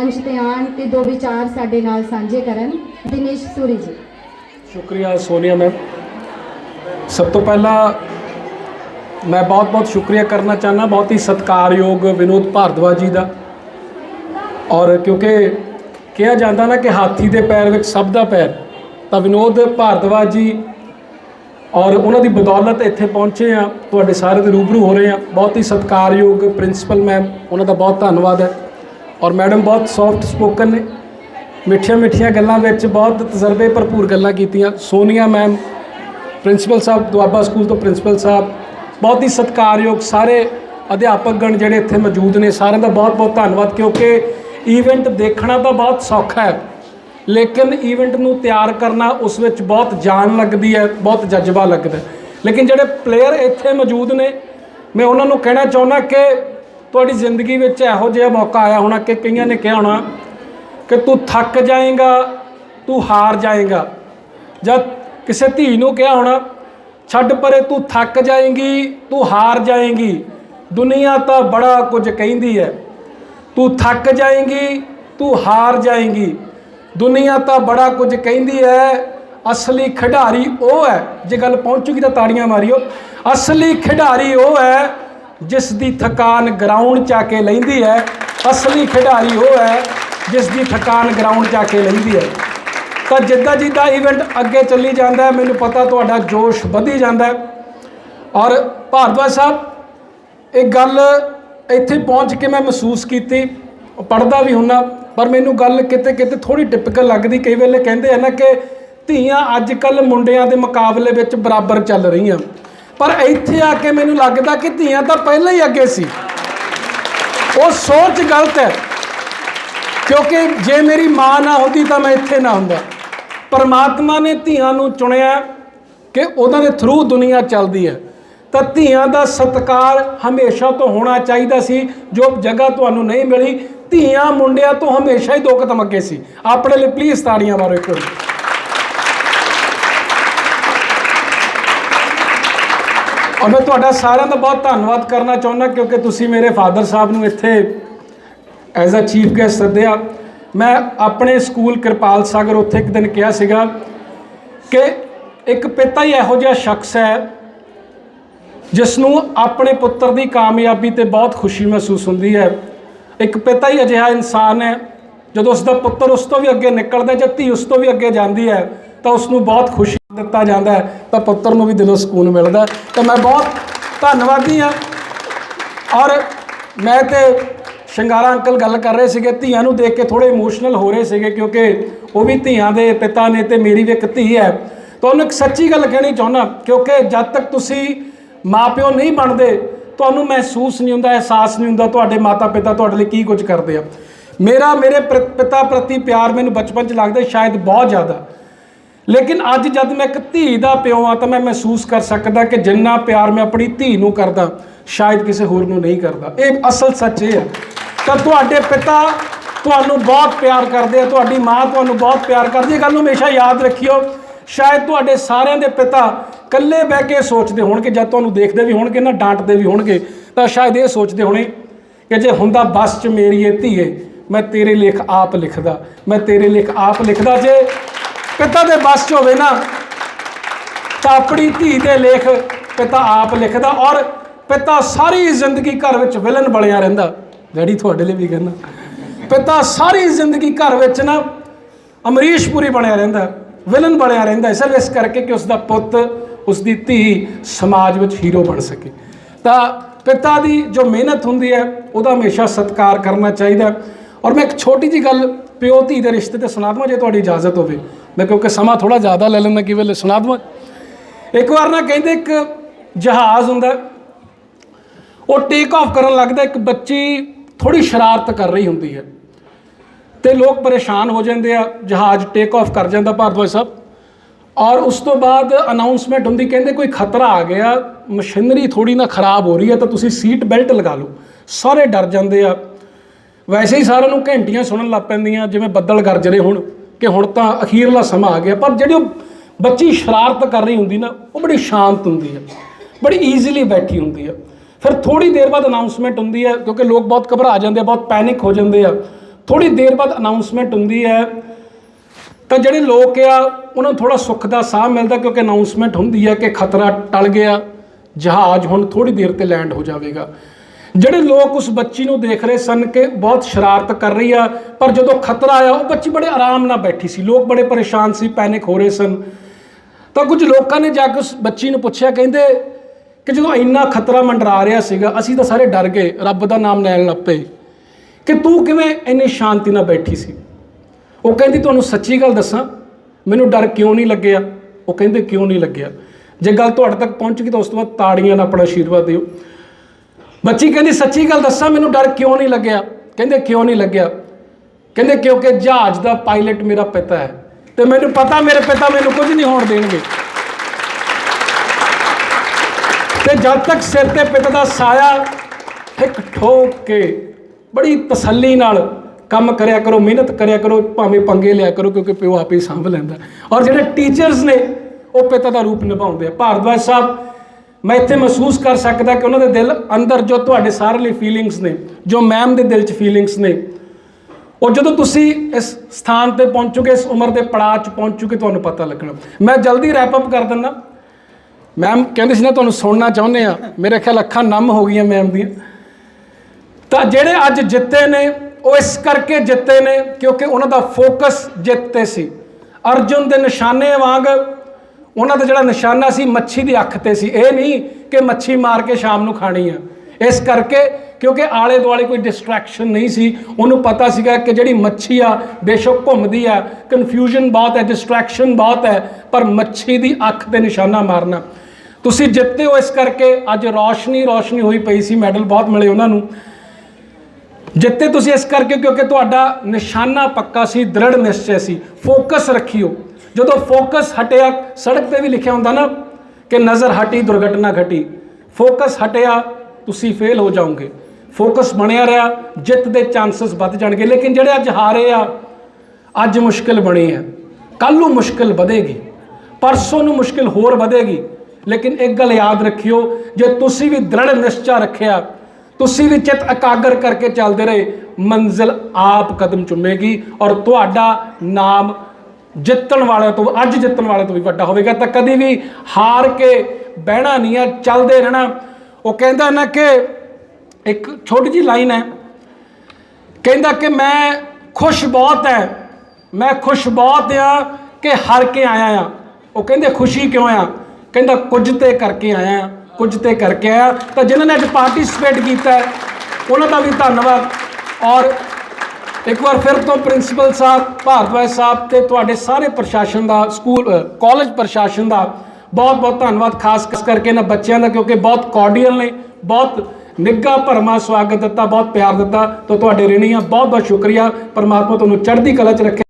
ਮੰਚ ਤੇ ਆਣ ਤੇ ਦੋ ਵਿਚਾਰ ਸਾਡੇ ਨਾਲ ਸਾਂਝੇ ਕਰਨ, ਦਿਨੇਸ਼ ਸੂਰੀ ਜੀ। ਸ਼ੁਕਰੀਆ ਸੋਨੀਆ ਮੈਮ। ਸਭ ਤੋਂ ਪਹਿਲਾਂ ਮੈਂ ਬਹੁਤ-ਬਹੁਤ ਸ਼ੁਕਰੀਆ ਕਰਨਾ ਚਾਹਨਾ ਬਹੁਤ ਹੀ ਸਤਿਕਾਰਯੋਗ ਵਿਨੋਦ ਭਾਰਦਵਾਜ ਜੀ ਦਾ। ਔਰ ਕਿਉਂਕਿ ਕਿਹਾ ਜਾਂਦਾ ਨਾ ਕਿ ਹਾਥੀ ਦੇ ਪੈਰ ਵਿੱਚ ਸਭ ਦਾ ਪੈਰ, ਤਾਂ ਵਿਨੋਦ ਭਾਰਦਵਾਜ ਜੀ ਔਰ ਉਹਨਾਂ ਦੀ ਬਦੌਲਤ ਇੱਥੇ ਪਹੁੰਚੇ ਆ ਤੁਹਾਡੇ ਸਾਰੇ ਦੇ ਰੂਬਰੂ ਹੋ ਰਹੇ ਆ ਬਹੁਤ ਹੀ ਸਤਿਕਾਰਯੋਗ ਪ੍ਰਿੰਸੀਪਲ ਮੈਮ, ਉਹਨਾਂ ਦਾ ਬਹੁਤ ਧੰਨਵਾਦ ਹੈ। ਔਰ ਮੈਡਮ ਬਹੁਤ ਸੌਫਟ ਸਪੋਕਨ ਨੇ। ਮਿੱਠੀਆਂ ਮਿੱਠੀਆਂ ਗੱਲਾਂ ਵਿੱਚ ਬਹੁਤ ਤਜਰਬੇ ਭਰਪੂਰ ਗੱਲਾਂ ਕੀਤੀਆਂ। ਸੋਨੀਆ ਮੈਮ, ਪ੍ਰਿੰਸੀਪਲ ਸਾਹਿਬ, ਦੁਆਬਾ ਸਕੂਲ ਤੋਂ ਪ੍ਰਿੰਸੀਪਲ ਸਾਹਿਬ, ਬਹੁਤ ਹੀ ਸਤਿਕਾਰਯੋਗ ਸਾਰੇ ਅਧਿਆਪਕਗਣ ਜਿਹੜੇ ਇੱਥੇ ਮੌਜੂਦ ਨੇ, ਸਾਰਿਆਂ ਦਾ ਬਹੁਤ ਬਹੁਤ ਧੰਨਵਾਦ, ਕਿਉਂਕਿ ਈਵੈਂਟ ਦੇਖਣਾ ਤਾਂ ਬਹੁਤ ਸੌਖਾ ਹੈ, ਲੇਕਿਨ ਈਵੈਂਟ ਨੂੰ ਤਿਆਰ ਕਰਨਾ ਉਸ ਵਿੱਚ ਬਹੁਤ ਜਾਨ ਲੱਗਦੀ ਹੈ, ਬਹੁਤ ਜਜ਼ਬਾ ਲੱਗਦਾ ਲੇਕਿਨ ਜਿਹੜੇ ਪਲੇਅਰ ਇੱਥੇ ਮੌਜੂਦ ਨੇ, ਮੈਂ ਉਹਨਾਂ ਨੂੰ ਕਹਿਣਾ ਚਾਹੁੰਦਾ ਕਿ ਤੁਹਾਡੀ ਜ਼ਿੰਦਗੀ ਵਿੱਚ ਇਹੋ ਜਿਹਾ ਮੌਕਾ ਆਇਆ ਹੋਣਾ ਕਿ ਕਈਆਂ ਨੇ ਕਿਹਾ ਹੋਣਾ ਕਿ ਤੂੰ ਥੱਕ ਜਾਏਗਾ, ਤੂੰ ਹਾਰ ਜਾਏਗਾ। ਜਦ ਕਿਸੇ ਧੀ ਨੂੰ ਕਿਹਾ ਹੋਣਾ, ਛੱਡ ਪਰੇ ਤੂੰ ਥੱਕ ਜਾਏਗੀ, ਤੂੰ ਹਾਰ ਜਾਏਗੀ। ਦੁਨੀਆ ਤਾਂ ਬੜਾ ਕੁਝ ਕਹਿੰਦੀ ਹੈ। ਤੂੰ ਥੱਕ ਜਾਏਗੀ, ਤੂੰ ਹਾਰ ਜਾਏਗੀ। ਦੁਨੀਆ ਤਾਂ ਬੜਾ ਕੁਝ ਕਹਿੰਦੀ ਹੈ। ਅਸਲੀ ਖਿਡਾਰੀ ਉਹ ਹੈ। ਜੇ ਗੱਲ ਪਹੁੰਚੂਗੀ ਤਾਂ ਤਾੜੀਆਂ ਮਾਰਿਓ। ਅਸਲੀ ਖਿਡਾਰੀ ਉਹ ਹੈ ਜਿਸ ਦੀ ਥਕਾਨ ਗਰਾਊਂਡ 'ਚ ਆ ਕੇ ਲੈਂਦੀ ਹੈ, ਅਸਲੀ ਖਿਡਾਰੀ ਉਹ ਹੈ ਜਿਸ ਦੀ ਥਕਾਨ ਗਰਾਊਂਡ 'ਚ ਆ ਕੇ ਲੈਂਦੀ ਹੈ। ਤਾਂ ਜਿੱਦਾਂ ਜਿੱਦਾਂ ਇਵੈਂਟ ਅੱਗੇ ਚੱਲੀ ਜਾਂਦਾ ਹੈ, ਮੈਨੂੰ ਪਤਾ ਤੁਹਾਡਾ ਜੋਸ਼ ਵਧੀ ਜਾਂਦਾ ਹੈ। ਔਰ ਭਾਰਦਵਾਜ ਸਾਹਿਬ, ਇਹ ਗੱਲ ਇੱਥੇ ਪਹੁੰਚ ਕੇ ਮੈਂ ਮਹਿਸੂਸ ਕੀਤੀ ਪੜਦਾ ਵੀ ਹੁੰਨਾ, ਪਰ ਮੈਨੂੰ ਗੱਲ ਕਿਤੇ ਕਿਤੇ ਥੋੜੀ ਟਿਪਕਲ ਲੱਗਦੀ, ਕਈ ਵੇਲੇ ਕਹਿੰਦੇ ਆ ਨਾ ਕਿ ਧੀਆਂ ਅੱਜ ਕੱਲ ਮੁੰਡਿਆਂ ਦੇ ਮੁਕਾਬਲੇ ਵਿੱਚ ਬਰਾਬਰ ਚੱਲ ਰਹੀਆਂ। ਪਰ ਇੱਥੇ ਆ ਕੇ ਮੈਨੂੰ ਲੱਗਦਾ ਕਿ ਧੀਆਂ ਤਾਂ ਪਹਿਲਾਂ ਹੀ ਅੱਗੇ ਸੀ। ਉਹ ਸੋਚ ਗਲਤ ਹੈ। ਕਿਉਂਕਿ ਜੇ ਮੇਰੀ ਮਾਂ ਨਾ ਹੁੰਦੀ ਤਾਂ ਮੈਂ ਇੱਥੇ ਨਾ ਹੁੰਦਾ। ਪਰਮਾਤਮਾ ਨੇ ਧੀਆਂ ਨੂੰ ਚੁਣਿਆ ਕਿ ਉਹਨਾਂ ਦੇ ਥਰੂ ਦੁਨੀਆ ਚੱਲਦੀ ਹੈ। ਤਾਂ ਧੀਆਂ ਦਾ ਸਤਕਾਰ ਹਮੇਸ਼ਾ ਤੋਂ ਹੋਣਾ ਚਾਹੀਦਾ ਸੀ। ਜੋ ਜਗ੍ਹਾ ਤੁਹਾਨੂੰ ਨਹੀਂ ਮਿਲੀ, ਧੀਆਂ ਮੁੰਡਿਆਂ ਤੋਂ ਹਮੇਸ਼ਾ ਹੀ ਦੋ ਕਦਮ ਅੱਗੇ ਸੀ। ਆਪਣੇ ਲਈ ਪਲੀਜ਼ ਤਾੜੀਆਂ ਮਾਰੋ ਇੱਕ ਵਾਰੀ। ਔਰ ਮੈਂ ਤੁਹਾਡਾ ਸਾਰਿਆਂ ਦਾ ਬਹੁਤ ਧੰਨਵਾਦ ਕਰਨਾ ਚਾਹੁੰਦਾ ਕਿਉਂਕਿ ਤੁਸੀਂ ਮੇਰੇ ਫਾਦਰ ਸਾਹਿਬ ਨੂੰ ਇੱਥੇ ਐਜ਼ ਅ ਚੀਫ ਗੈਸਟ ਸੱਦਿਆ। ਮੈਂ ਆਪਣੇ ਸਕੂਲ ਕਿਰਪਾਲ ਸਾਗਰ ਉੱਥੇ ਇੱਕ ਦਿਨ ਕਿਹਾ ਸੀਗਾ ਕਿ ਇੱਕ ਪਿਤਾ ਹੀ ਇਹੋ ਜਿਹਾ ਸ਼ਖਸ ਹੈ ਜਿਸ ਨੂੰ ਆਪਣੇ ਪੁੱਤਰ ਦੀ ਕਾਮਯਾਬੀ ਤੇ ਬਹੁਤ ਖੁਸ਼ੀ ਮਹਿਸੂਸ ਹੁੰਦੀ ਹੈ। ਇੱਕ ਪਿਤਾ ਹੀ ਅਜਿਹਾ ਇਨਸਾਨ ਹੈ ਜਦੋਂ ਉਸ ਦਾ ਪੁੱਤਰ ਉਸ ਤੋਂ ਵੀ ਅੱਗੇ ਨਿਕਲਦਾ ਜਾਂ ਧੀ ਉਸ ਤੋਂ ਵੀ ਅੱਗੇ ਜਾਂਦੀ ਹੈ। ਤਾਂ ਉਸ ਨੂੰ ਬਹੁਤ ਖੁਸ਼ੀ ਦਿੱਤਾ ਜਾਂਦਾ ਹੈ, ਤਾਂ ਪੁੱਤਰ ਨੂੰ ਵੀ ਦਿਲੋਂ ਸਕੂਨ ਮਿਲਦਾ ਤਾਂ ਮੈਂ ਬਹੁਤ ਧੰਨਵਾਦੀ ਹਾਂ। ਔਰ ਮੈਂ ਤੇ ਸ਼ਿੰਗਾਰਾ ਅੰਕਲ ਗੱਲ ਕਰ ਰਹੇ ਸੀਗੇ, ਧੀਆਂ ਨੂੰ ਦੇਖ ਕੇ ਥੋੜੇ ਇਮੋਸ਼ਨਲ ਹੋ ਰਹੇ ਸੀਗੇ, ਕਿਉਂਕਿ ਉਹ ਵੀ ਧੀਆਂ ਦੇ ਪਿਤਾ ਨੇ ਤੇ ਮੇਰੀ ਵੀ ਇੱਕ ਧੀ ਹੈ। ਤੁਹਾਨੂੰ ਇੱਕ ਸੱਚੀ ਗੱਲ ਕਹਿਣੀ ਚਾਹੁੰਦਾ, ਕਿਉਂਕਿ ਜਦ ਤੱਕ ਤੁਸੀਂ ਮਾਪਿਓ ਨਹੀਂ ਬਣਦੇ, ਤੁਹਾਨੂੰ ਮਹਿਸੂਸ ਨਹੀਂ ਹੁੰਦਾ, ਅਹਿਸਾਸ ਨਹੀਂ ਹੁੰਦਾ ਤੁਹਾਡੇ ਮਾਤਾ ਪਿਤਾ ਤੁਹਾਡੇ ਲਈ ਕੀ ਕੁਝ ਕਰਦੇ ਆ। ਮੇਰਾ, ਮੇਰੇ ਪ੍ਰ- ਪਿਤਾ ਪ੍ਰਤੀ ਪਿਆਰ ਮੈਨੂੰ ਬਚਪਨ 'ਚ ਲੱਗਦਾ, ਸ਼ਾਇਦ ਬਹੁਤ ਜ਼ਿਆਦਾ। ਲੇਕਿਨ ਅੱਜ ਜਦ ਮੈਂ ਇੱਕ ਧੀ ਦਾ ਪਿਓ ਆ ਤਾਂ ਮੈਂ ਮਹਿਸੂਸ ਕਰ ਸਕਦਾ ਕਿ ਜਿੰਨਾ ਪਿਆਰ ਮੈਂ ਆਪਣੀ ਧੀ ਨੂੰ ਕਰਦਾ, ਸ਼ਾਇਦ ਕਿਸੇ ਹੋਰ ਨੂੰ ਨਹੀਂ ਕਰਦਾ। ਇਹ ਅਸਲ ਸੱਚ ਇਹ ਹੈ। ਤਾਂ ਤੁਹਾਡੇ ਪਿਤਾ ਤੁਹਾਨੂੰ ਬਹੁਤ ਪਿਆਰ ਕਰਦੇ ਆ, ਤੁਹਾਡੀ ਮਾਂ ਤੁਹਾਨੂੰ ਬਹੁਤ ਪਿਆਰ ਕਰਦੀ ਹੈ। ਇਹ ਗੱਲ ਨੂੰ ਹਮੇਸ਼ਾ ਯਾਦ ਰੱਖਿਓ। ਸ਼ਾਇਦ ਤੁਹਾਡੇ ਸਾਰਿਆਂ ਦੇ ਪਿਤਾ ਇਕੱਲੇ ਬਹਿ ਕੇ ਸੋਚਦੇ ਹੋਣਗੇ ਜਦ ਤੁਹਾਨੂੰ ਦੇਖਦੇ ਵੀ ਹੋਣਗੇ, ਨਾ ਡਾਂਟਦੇ ਵੀ ਹੋਣਗੇ, ਤਾਂ ਸ਼ਾਇਦ ਇਹ ਸੋਚਦੇ ਹੋਣੇ ਕਿ ਜੇ ਹੁੰਦਾ ਬਸ ਚ ਮੇਰੀ ਇਹ ਧੀਏ ਮੈਂ ਤੇਰੇ ਲੇਖ ਆਪ ਲਿਖਦਾ, ਮੈਂ ਤੇਰੇ ਲੇਖ ਆਪ ਲਿਖਦਾ ਜੇ ਪਿਤਾ ਦੇ ਬਸ ਚ ਹੋਵੇ ਨਾ, ਤਾਂ ਆਪਣੀ ਧੀ ਦੇ ਲੇਖ ਪਿਤਾ ਆਪ ਲਿਖਦਾ ਔਰ ਪਿਤਾ ਸਾਰੀ ਜ਼ਿੰਦਗੀ ਘਰ ਵਿੱਚ ਵਿਲਨ ਬਣਿਆ ਰਹਿੰਦਾ। ਡੈਡੀ ਤੁਹਾਡੇ ਲਈ ਵੀ ਕਹਿੰਦਾ। ਪਿਤਾ ਸਾਰੀ ਜ਼ਿੰਦਗੀ ਘਰ ਵਿੱਚ ਨਾ ਅਮਰੀਸ਼ਪੁਰੀ ਬਣਿਆ ਰਹਿੰਦਾ, ਵਿਲਨ ਬਣਿਆ ਰਹਿੰਦਾ। ਸਿਰਫ ਇਸ ਕਰਕੇ ਕਿ ਉਸ ਦਾ ਪੁੱਤ ਉਸ ਦੀ ਧੀ ਸਮਾਜ ਵਿੱਚ ਹੀਰੋ ਬਣ ਸਕੇ। ਤਾਂ ਪਿਤਾ ਦੀ ਜੋ ਮਿਹਨਤ ਹੁੰਦੀ ਹੈ, ਉਹਦਾ ਹਮੇਸ਼ਾ ਸਤਿਕਾਰ ਕਰਨਾ ਚਾਹੀਦਾ। ਔਰ ਮੈਂ ਇੱਕ ਛੋਟੀ ਜੀ ਗੱਲ ਪਿਓ ਧੀ ਦੇ ਰਿਸ਼ਤੇ ਤੇ ਸੁਣਾ ਦਵਾਂ, ਜੇ ਤੁਹਾਡੀ ਇਜਾਜ਼ਤ ਹੋਵੇ। ਮੈਂ ਕਿਉਂਕਿ ਸਮਾਂ ਥੋੜਾ ਜ਼ਿਆਦਾ ਲੈ ਲੈਂਦਾ ਕਿ ਵੇਲੇ ਸੁਣਾ ਦਵਾਂ ਇੱਕ ਵਾਰ ਨਾ ਕਹਿੰਦੇ ਇੱਕ ਜਹਾਜ਼ ਹੁੰਦਾ ਉਹ ਟੇਕ ਆਫ ਕਰਨ ਲੱਗਦਾ, ਇੱਕ ਬੱਚੀ ਥੋੜੀ ਸ਼ਰਾਰਤ ਕਰ ਰਹੀ ਹੁੰਦੀ ਹੈ। ਤੇ ਲੋਕ ਪਰੇਸ਼ਾਨ ਹੋ ਜਾਂਦੇ ਆ, ਜਹਾਜ਼ ਟੇਕ ਆਫ ਕਰ ਜਾਂਦਾ ਭਾਰਤਵਾਜ ਸਾਹਿਬ। ਔਰ ਉਸ ਤੋਂ ਬਾਅਦ ਅਨਾਉਂਸਮੈਂਟ ਹੁੰਦੀ, ਕਹਿੰਦੇ ਕੋਈ ਖਤਰਾ ਆ ਗਿਆ ਮਸ਼ੀਨਰੀ ਥੋੜੀ ਨਾ ਖਰਾਬ ਹੋ ਰਹੀ ਹੈ, ਤਾਂ ਤੁਸੀਂ ਸੀਟ ਬੈਲਟ ਲਗਾ ਲਓ। ਸਾਰੇ ਡਰ ਜਾਂਦੇ ਆ। ਵੈਸੇ ਹੀ ਸਾਰਿਆਂ ਨੂੰ ਘੰਟੀਆਂ ਸੁਣਨ ਲੱਗ ਪੈਂਦੀਆਂ, ਜਿਵੇਂ ਬੱਦਲ ਗਰਜ ਰਹੇ ਹੁਣ। ਕਿ ਹੁਣ ਤਾਂ ਅਖੀਰਲਾ ਸਮਾਂ ਆ ਗਿਆ, ਪਰ ਜਿਹੜੀ ਉਹ ਬੱਚੀ ਸ਼ਰਾਰਤ ਕਰ ਰਹੀ ਹੁੰਦੀ ਨਾ, ਉਹ ਬੜੀ ਸ਼ਾਂਤ ਹੁੰਦੀ ਹੈ, ਬੜੀ ਈਜ਼ੀਲੀ ਬੈਠੀ ਹੁੰਦੀ ਹੈ। ਫਿਰ ਥੋੜੀ ਦੇਰ ਬਾਅਦ ਅਨਾਉਂਸਮੈਂਟ ਹੁੰਦੀ ਹੈ, ਕਿਉਂਕਿ ਲੋਕ ਬਹੁਤ ਘਬਰਾ ਜਾਂਦੇ ਆ, ਬਹੁਤ ਪੈਨਿਕ ਹੋ ਜਾਂਦੇ ਆ। ਥੋੜੀ ਦੇਰ ਬਾਅਦ ਅਨਾਉਂਸਮੈਂਟ ਹੁੰਦੀ ਹੈ, ਤਾਂ ਜਿਹੜੇ ਲੋਕ ਆ, ਉਹਨਾਂ ਨੂੰ ਥੋੜਾ ਸੁੱਖ ਦਾ ਸਾਹ ਮਿਲਦਾ, ਕਿਉਂਕਿ ਅਨਾਉਂਸਮੈਂਟ ਹੁੰਦੀ ਹੈ ਕਿ ਖਤਰਾ ਟਲ ਗਿਆ, ਜਹਾਜ਼ ਹੁਣ ਥੋੜੀ ਦੇਰ ਤੇ ਲੈਂਡ ਹੋ ਜਾਵੇਗਾ। ਜਿਹੜੇ ਲੋਕ ਉਸ ਬੱਚੀ ਨੂੰ ਦੇਖ ਰਹੇ ਸਨ ਕਿ ਬਹੁਤ ਸ਼ਰਾਰਤ ਕਰ ਰਹੀ ਆ, ਪਰ ਜਦੋਂ ਖਤਰਾ ਆਇਆ, ਉਹ ਬੱਚੀ ਬੜੇ ਆਰਾਮ ਨਾਲ ਬੈਠੀ ਸੀ। ਲੋਕ ਬੜੇ ਪਰੇਸ਼ਾਨ ਸੀ ਪੈਨਿਕ ਹੋ ਰਹੇ ਸਨ। ਤਾਂ ਕੁਝ ਲੋਕਾਂ ਨੇ ਜਾ ਕੇ ਉਸ ਬੱਚੀ ਨੂੰ ਪੁੱਛਿਆ, ਕਹਿੰਦੇ ਕਿ ਜਦੋਂ ਇੰਨਾ ਖਤਰਾ ਮੰਡਰਾ ਰਿਹਾ ਸੀਗਾ, ਅਸੀਂ ਤਾਂ ਸਾਰੇ ਡਰ ਗਏ, ਰੱਬ ਦਾ ਨਾਮ ਲੈਣ ਲੱਗ ਪਏ ਕਿ ਤੂੰ ਕਿਵੇਂ ਇੰਨੀ ਸ਼ਾਂਤੀ ਨਾਲ ਬੈਠੀ ਸੀ? ਉਹ ਕਹਿੰਦੀ, ਤੁਹਾਨੂੰ ਸੱਚੀ ਗੱਲ ਦੱਸਾਂ, ਮੈਨੂੰ ਡਰ ਕਿਉਂ ਨਹੀਂ ਲੱਗਿਆ? ਉਹ ਕਹਿੰਦੇ, ਕਿਉਂ ਨਹੀਂ ਲੱਗਿਆ? ਜੇ ਗੱਲ ਤੁਹਾਡੇ ਤੱਕ ਪਹੁੰਚ ਗਈ, ਤਾਂ ਉਸ ਤੋਂ ਬਾਅਦ ਤਾੜੀਆਂ ਨਾਲ ਆਪਣਾ ਆਸ਼ੀਰਵਾਦ ਦਿਓ। ਬੱਚੀ ਕਹਿੰਦੀ, ਸੱਚੀ ਗੱਲ ਦੱਸਾਂ, ਮੈਨੂੰ ਡਰ ਕਿਉਂ ਨਹੀਂ ਲੱਗਿਆ? ਕਹਿੰਦੇ, ਕਿਉਂ ਨਹੀਂ ਲੱਗਿਆ? ਕਹਿੰਦੇ, ਕਿਉਂਕਿ ਜਹਾਜ਼ ਦਾ ਪਾਇਲਟ ਮੇਰਾ ਪਿਤਾ ਹੈ ਤੇ ਮੈਨੂੰ ਪਤਾ ਮੇਰੇ ਪਿਤਾ ਮੈਨੂੰ ਕੁਝ ਨਹੀਂ ਹੋਣ ਦੇਣਗੇ। ਤੇ ਜਦ ਤੱਕ ਸਿਰ ਤੇ ਪਿਤਾ ਦਾ ਸਾਇਆ ਇੱਕ ਠੋਕ ਕੇ ਬੜੀ ਤਸੱਲੀ ਨਾਲ ਕੰਮ ਕਰਿਆ ਕਰੋ, ਮਿਹਨਤ ਕਰਿਆ ਕਰੋ, ਭਾਵੇਂ ਪੰਗੇ ਲਿਆ ਕਰੋ, ਕਿਉਂਕਿ ਪਿਓ ਆਪੇ ਹੀ ਸੰਭ ਲੈਂਦਾ। ਔਰ ਜਿਹੜੇ ਟੀਚਰਸ ਨੇ, ਉਹ ਪਿਤਾ ਦਾ ਰੂਪ ਨਿਭਾਉਂਦੇ ਆ। ਭਾਰਦਵਾਜ ਸਾਹਿਬ ਮੈਂ ਇੱਥੇ ਮਹਿਸੂਸ ਕਰ ਸਕਦਾ ਕਿ ਉਹਨਾਂ ਦੇ ਦਿਲ ਅੰਦਰ ਜੋ ਤੁਹਾਡੇ ਸਾਰੇ ਲਈ ਫੀਲਿੰਗਸ ਨੇ, ਜੋ ਮੈਮ ਦੇ ਦਿਲ 'ਚ ਫੀਲਿੰਗਸ ਨੇ, ਉਹ ਜਦੋਂ ਤੁਸੀਂ ਇਸ ਸਥਾਨ ਤੇ ਪਹੁੰਚੋਗੇ, ਇਸ ਉਮਰ ਦੇ ਪੜਾਅ 'ਚ ਪਹੁੰਚੋਗੇ, ਤੁਹਾਨੂੰ ਪਤਾ ਲੱਗਣਾ। ਮੈਂ ਜਲਦੀ ਰੈਪ ਅਪ ਕਰ ਦਿੰਦਾ। ਮੈਮ ਕਹਿੰਦੇ ਸੀ ਨਾ, ਤੁਹਾਨੂੰ ਸੁਣਨਾ ਚਾਹੁੰਦੇ ਆ ਮੇਰੇ ਖਿਆਲ ਅੱਖਾਂ ਨਮ ਹੋ ਗਈਆਂ ਮੈਮ ਦੀਆਂ। ਤਾਂ ਜਿਹੜੇ ਅੱਜ ਜਿੱਤੇ ਨੇ, ਉਹ ਇਸ ਕਰਕੇ ਜਿੱਤੇ ਨੇ ਕਿਉਂਕਿ ਉਹਨਾਂ ਦਾ ਫੋਕਸ ਜਿੱਤ ਤੇ ਸੀ। ਅਰਜੁਨ ਦੇ ਨਿਸ਼ਾਨੇ ਵਾਂਗ ਉਹਨਾਂ ਦਾ ਜਿਹੜਾ ਨਿਸ਼ਾਨਾ ਸੀ ਮੱਛੀ ਦੀ ਅੱਖ ਤੇ ਸੀ। ਇਹ ਨਹੀਂ ਕਿ ਮੱਛੀ ਮਾਰ ਕੇ ਸ਼ਾਮ ਨੂੰ ਖਾਣੀ ਆ। ਇਸ ਕਰਕੇ ਕਿਉਂਕਿ ਆਲੇ ਦੁਆਲੇ ਕੋਈ ਡਿਸਟਰੈਕਸ਼ਨ ਨਹੀਂ ਸੀ, ਉਹਨੂੰ ਪਤਾ ਸੀਗਾ ਕਿ ਜਿਹੜੀ ਮੱਛੀ ਆ ਬੇਸ਼ੱਕ ਘੁੰਮਦੀ ਆ। ਕਨਫਿਊਜ਼ਨ ਬਹੁਤ ਹੈ ਡਿਸਟਰੈਕਸ਼ਨ ਬਹੁਤ ਹੈ, ਪਰ ਮੱਛੀ ਦੀ ਅੱਖ ਤੇ ਨਿਸ਼ਾਨਾ ਮਾਰਨਾ। ਤੁਸੀਂ ਜਿੱਤੇ ਹੋ ਇਸ ਕਰਕੇ। ਅੱਜ ਰੌਸ਼ਨੀ ਰੌਸ਼ਨੀ ਹੋਈ ਪਈ ਸੀ, ਮੈਡਲ ਬਹੁਤ ਮਿਲੇ ਉਹਨਾਂ ਨੂੰ। ਜਿੱਤੇ ਤੁਸੀਂ ਇਸ ਕਰਕੇ ਕਿਉਂਕਿ ਤੁਹਾਡਾ ਨਿਸ਼ਾਨਾ ਪੱਕਾ ਸੀ, ਦ੍ਰਿੜ ਨਿਸ਼ਚੈ ਸੀ। ਫੋਕਸ ਰੱਖਿਓ। ਜਦੋਂ ਫੋਕਸ ਹਟਿਆ, ਸੜਕ ਤੇ ਵੀ ਲਿਖਿਆ ਹੁੰਦਾ ਨਾ ਕਿ ਨਜ਼ਰ ਹਟੀ, ਦੁਰਘਟਨਾ ਘਟੀ। ਫੋਕਸ ਹਟਿਆ, ਤੁਸੀਂ ਫੇਲ ਹੋ ਜਾਓਗੇ। ਫੋਕਸ ਬਣਿਆ ਰਿਹਾ, ਜਿੱਤ ਦੇ ਚਾਂਸਸ ਵੱਧ ਜਾਣਗੇ। ਲੇਕਿਨ ਜਿਹੜੇ ਅੱਜ ਹਾਰੇ ਆ, ਅੱਜ ਮੁਸ਼ਕਿਲ ਬਣੀ ਹੈ। ਕੱਲ ਨੂੰ ਮੁਸ਼ਕਿਲ ਵਧੇਗੀ। ਪਰਸੋਂ ਨੂੰ ਮੁਸ਼ਕਿਲ ਹੋਰ ਵਧੇਗੀ। ਲੇਕਿਨ ਇੱਕ ਗੱਲ ਯਾਦ ਰੱਖਿਓ, ਜੇ ਤੁਸੀਂ ਵੀ ਦ੍ਰਿੜ ਨਿਸ਼ਚਾ ਰੱਖਿਆ, ਤੁਸੀਂ ਵੀ ਚਿੱਤ ਇਕਾਗਰ ਕਰਕੇ ਚੱਲਦੇ ਰਹੇ, ਮੰਜ਼ਿਲ ਆਪ ਕਦਮ ਚੁੰਮੇਗੀ ਔਰ ਤੁਹਾਡਾ ਨਾਮ ਜਿੱਤਣ ਵਾਲਿਆਂ ਤੋਂ, ਅੱਜ ਜਿੱਤਣ ਵਾਲਿਆਂ ਤੋਂ ਵੀ ਵੱਡਾ ਹੋਵੇਗਾ। ਤਾਂ ਕਦੀ ਵੀ ਹਾਰ ਕੇ ਬਹਿਣਾ ਨਹੀਂ ਹੈ ਚੱਲਦੇ ਰਹਿਣਾ। ਉਹ ਕਹਿੰਦਾ ਨਾ ਕਿ, ਇੱਕ ਛੋਟੀ ਜੀ ਲਾਈਨ ਹੈ। ਕਹਿੰਦਾ ਕਿ ਮੈਂ ਖੁਸ਼ ਬਹੁਤ ਹੈ। ਮੈਂ ਖੁਸ਼ ਬਹੁਤ ਆ ਕਿ ਹਾਰ ਕੇ ਆਇਆ ਆ ਉਹ ਕਹਿੰਦੇ, ਖੁਸ਼ੀ ਕਿਉਂ ਆ? ਕਹਿੰਦਾ, ਕੁਝ ਤੇ ਕਰਕੇ ਆਇਆ ਆ ਕੁਝ ਤੇ ਕਰਕੇ ਆਇਆ ਤਾਂ ਜਿਨ੍ਹਾਂ ਨੇ ਅੱਜ ਪਾਰਟਿਸਿਪੇਟ ਕੀਤਾ ਉਹਨਾਂ ਦਾ ਵੀ ਧੰਨਵਾਦ। ਔਰ ਇੱਕ ਵਾਰ ਫਿਰ ਤੋਂ ਪ੍ਰਿੰਸੀਪਲ ਸਾਹਿਬ ਭਾਰਦਵਾਜ ਸਾਹਿਬ ਤੇ ਤੁਹਾਡੇ ਸਾਰੇ ਪ੍ਰਸ਼ਾਸਨ ਦਾ ਸਕੂਲ ਅ, ਕਾਲਜ ਪ੍ਰਸ਼ਾਸਨ ਦਾ ਬਹੁਤ ਬਹੁਤ ਧੰਨਵਾਦ ਖਾਸ ਕਰਕੇ ਇਹਨਾਂ ਬੱਚਿਆਂ ਦਾ ਕਿਉਂਕਿ ਬਹੁਤ ਕਾਰਡੀਅਲ ਨੇ ਬਹੁਤ ਨਿੱਘਾ ਭਰਮਾ ਸਵਾਗਤ ਦਿੱਤਾ ਬਹੁਤ ਪਿਆਰ ਦਿੱਤਾ ਤਾਂ ਤੁਹਾਡੇ ਰਿਣੀ ਆ ਬਹੁਤ ਬਹੁਤ ਸ਼ੁਕਰੀਆ ਪਰਮਾਤਮਾ ਤੁਹਾਨੂੰ ਚੜ੍ਹਦੀ ਕਲਾ 'ਚ ਰੱਖੇ।